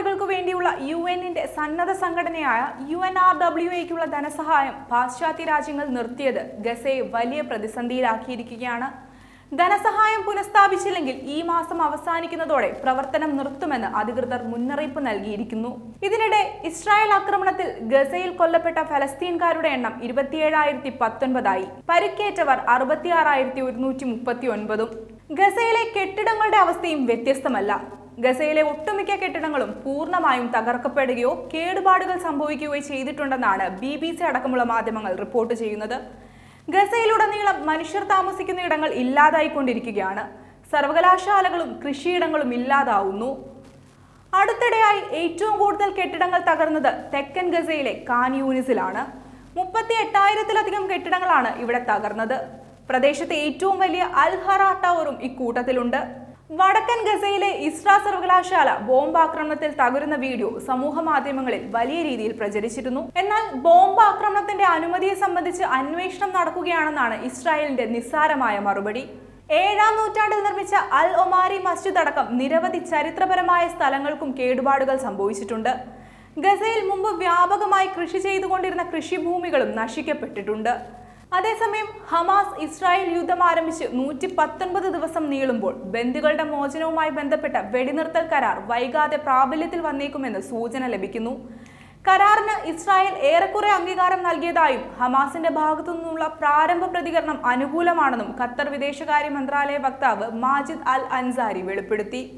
അഭയാർത്ഥികൾക്കു വേണ്ടിയുള്ള യു എന്നിന്റെ സന്നദ്ധ സംഘടനയായ യു എൻ ആർ ഡബ്ല്യു എക്കുള്ള ധനസഹായം പാശ്ചാത്യ രാജ്യങ്ങൾ നിർത്തിയത് ഗസയെ വലിയ പ്രതിസന്ധിയിലാക്കിയിരിക്കുകയാണ്. ധനസഹായം പുനഃസ്ഥാപിച്ചില്ലെങ്കിൽ ഈ മാസം അവസാനിക്കുന്നതോടെ പ്രവർത്തനം നിർത്തുമെന്ന് അധികൃതർ മുന്നറിയിപ്പ് നൽകിയിരിക്കുന്നു. ഇതിനിടെ ഇസ്രായേൽ ആക്രമണത്തിൽ ഗസയിൽ കൊല്ലപ്പെട്ട ഫലസ്തീൻകാരുടെ എണ്ണം ഇരുപത്തിയേഴായിരത്തി പത്തൊൻപതായി പരിക്കേറ്റവർ അറുപത്തിയാറായിരത്തി ഒരുന്നൂറ്റി മുപ്പത്തി ഒൻപതും ഗസയിലെ കെട്ടിടങ്ങളുടെ അവസ്ഥയും വ്യത്യസ്തമല്ല. ഗസയിലെ ഒട്ടുമിക്ക കെട്ടിടങ്ങളും പൂർണമായും തകർക്കപ്പെടുകയോ കേടുപാടുകൾ സംഭവിക്കുകയോ ചെയ്തിട്ടുണ്ടെന്നാണ് ബി ബി സി അടക്കമുള്ള മാധ്യമങ്ങൾ റിപ്പോർട്ട് ചെയ്യുന്നത്. ഗസയിലുടനീളം മനുഷ്യർ താമസിക്കുന്ന ഇടങ്ങൾ ഇല്ലാതായിക്കൊണ്ടിരിക്കുകയാണ്. സർവകലാശാലകളും കൃഷിയിടങ്ങളും ഇല്ലാതാവുന്നു. അടുത്തിടെയായി ഏറ്റവും കൂടുതൽ കെട്ടിടങ്ങൾ തകർന്നത് തെക്കൻ ഗസയിലെ കാൻ യൂണിസിലാണ് മുപ്പത്തി എട്ടായിരത്തിലധികം കെട്ടിടങ്ങളാണ് ഇവിടെ തകർന്നത്. പ്രദേശത്തെ ഏറ്റവും വലിയ അൽ ഹറ ടവറും ഇക്കൂട്ടത്തിലുണ്ട്. വടക്കൻ ഗസയിലെ ഇസ്ര സർവകലാശാല ബോംബ് ആക്രമണത്തിൽ തകരുന്ന വീഡിയോ സമൂഹ മാധ്യമങ്ങളിൽ വലിയ രീതിയിൽ പ്രചരിച്ചിരുന്നു. എന്നാൽ ബോംബ് ആക്രമണത്തിന്റെ അനുമതിയെ സംബന്ധിച്ച് അന്വേഷണം നടക്കുകയാണെന്നാണ് ഇസ്രായേലിന്റെ നിസ്സാരമായ മറുപടി. ഏഴാം നൂറ്റാണ്ടിൽ നിർമ്മിച്ച അൽ ഒമാരി മസ്ജിദ് അടക്കം നിരവധി ചരിത്രപരമായ സ്ഥലങ്ങൾക്കും കേടുപാടുകൾ സംഭവിച്ചിട്ടുണ്ട്. ഗസയിൽ മുമ്പ് വ്യാപകമായി കൃഷി ചെയ്തുകൊണ്ടിരുന്ന കൃഷിഭൂമികളും നശിക്കപ്പെട്ടിട്ടുണ്ട്. അതേസമയം ഹമാസ് ഇസ്രായേൽ യുദ്ധം ആരംഭിച്ച് നൂറ്റി പത്തൊൻപത് ദിവസം നീളുമ്പോൾ ബന്ധുക്കളുടെ മോചനവുമായി ബന്ധപ്പെട്ട വെടിനിർത്തൽ കരാർ വൈകാതെ പ്രാബല്യത്തിൽ വന്നേക്കുമെന്ന് സൂചന ലഭിക്കുന്നു. കരാറിന് ഇസ്രായേൽ ഏറെക്കുറെ അംഗീകാരം നൽകിയതായും ഹമാസിന്റെ ഭാഗത്തു നിന്നുള്ള പ്രാരംഭ പ്രതികരണം അനുകൂലമാണെന്നും ഖത്തർ വിദേശകാര്യ മന്ത്രാലയ വക്താവ് മാജിദ് അൽ അൻസാരി വെളിപ്പെടുത്തി.